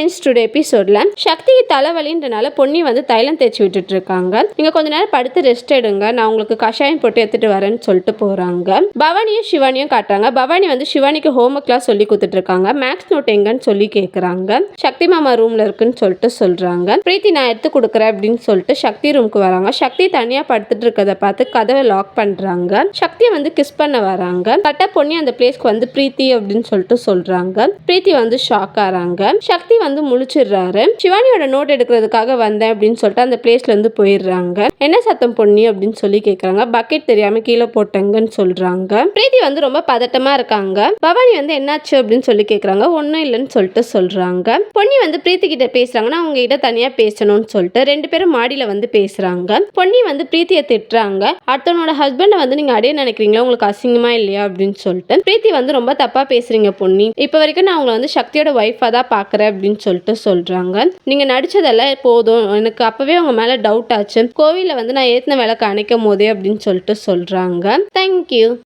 Friends today எபிசோடில் சக்திக்கு தலைவலின்றனால பொன்னி வந்து தைலம் தேய்ச்சி விட்டுட்டு இருக்காங்க நீங்கள் கொஞ்ச நேரம் படுத்து ரெஸ்ட் எடுங்க. நான் உங்களுக்கு கஷாயம் போட்டு எடுத்துட்டு வரேன்னு சொல்லிட்டு போகிறாங்க பவானியும் சிவானியும் காட்டுறாங்க. பவானி வந்து சிவானிக்கு ஹோம் ஒர்க்லாம் சொல்லி கொடுத்துட்டு இருக்காங்க மேக்ஸ் நோட் எங்கன்னு சொல்லி கேட்குறாங்க சக்தி மாமா ரூமில் இருக்குன்னு சொல்லிட்டு சொல்கிறாங்க பிரீத்தி நான் எடுத்து கொடுக்குறேன் அப்படின்னு சொல்லிட்டு சக்தி ரூமுக்கு வராங்க. சக்தி தனியாக படுத்துட்டு இருக்கிறத பார்த்து கதவை லாக் பண்ணுறாங்க சக்தியை வந்து கிஸ் பண்ண வராங்க. கரெக்டாக பொண்ணி அந்த பிளேஸ்க்கு வந்து பிரீத்தி அப்படின்னு சொல்லிட்டு சொல்கிறாங்க பிரீத்தி வந்து ஷாக் ஆகிறாங்க சக்தி வந்து முழிச்சிடுறாரு. சிவானியோட நோட் எடுக்கிறதுக்காக வந்தேன் அப்படின்னு சொல்லிட்டு அந்த பிளேஸ்ல இருந்து போயிடுறாங்க. என்ன சத்தம் பொன்னி அப்படின்னு சொல்லி கேட்குறாங்க பக்கெட் தெரியாம கீழே போட்டேங்கன்னு சொல்றாங்க. பிரீத்தி வந்து ரொம்ப பதட்டமா இருக்காங்க. பவானி வந்து என்னாச்சு அப்படின்னு சொல்லி கேட்குறாங்க ஒன்றும் இல்லைன்னு சொல்லிட்டு சொல்றாங்க. பொன்னி வந்து பிரீத்தி கிட்ட பேசுறாங்கன்னா அவங்க கிட்ட தனியா பேசணும்னு சொல்லிட்டு ரெண்டு பேரும் மாடியில வந்து பேசுறாங்க. பொன்னி வந்து பிரீத்தியை திட்டுறாங்க. அடுத்தவனோட ஹஸ்பண்டை வந்து நீங்க அடைய நினைக்கிறீங்களா? உங்களுக்கு அசிங்கமா இல்லையா? அப்படின்னு சொல்லிட்டு. பிரீத்தி வந்து ரொம்ப தப்பா பேசுறீங்க பொன்னி. இப்போ வரைக்கும் நான் உங்களை வந்து சக்தியோட ஒய்ஃபா தான் பாக்குறேன் அப்படின்னு சொல்லிட்டு சொல்றாங்க. நீங்க நடிச்சதெல்லாம் போதும். எனக்கு அப்பவே உங்க மேல டவுட் ஆச்சு. கோவில்ல வந்து நான் ஏத்தின விளக்கு அணைக்கும் போதே அப்படின்னு சொல்லிட்டு சொல்றாங்க. தேங்க்யூ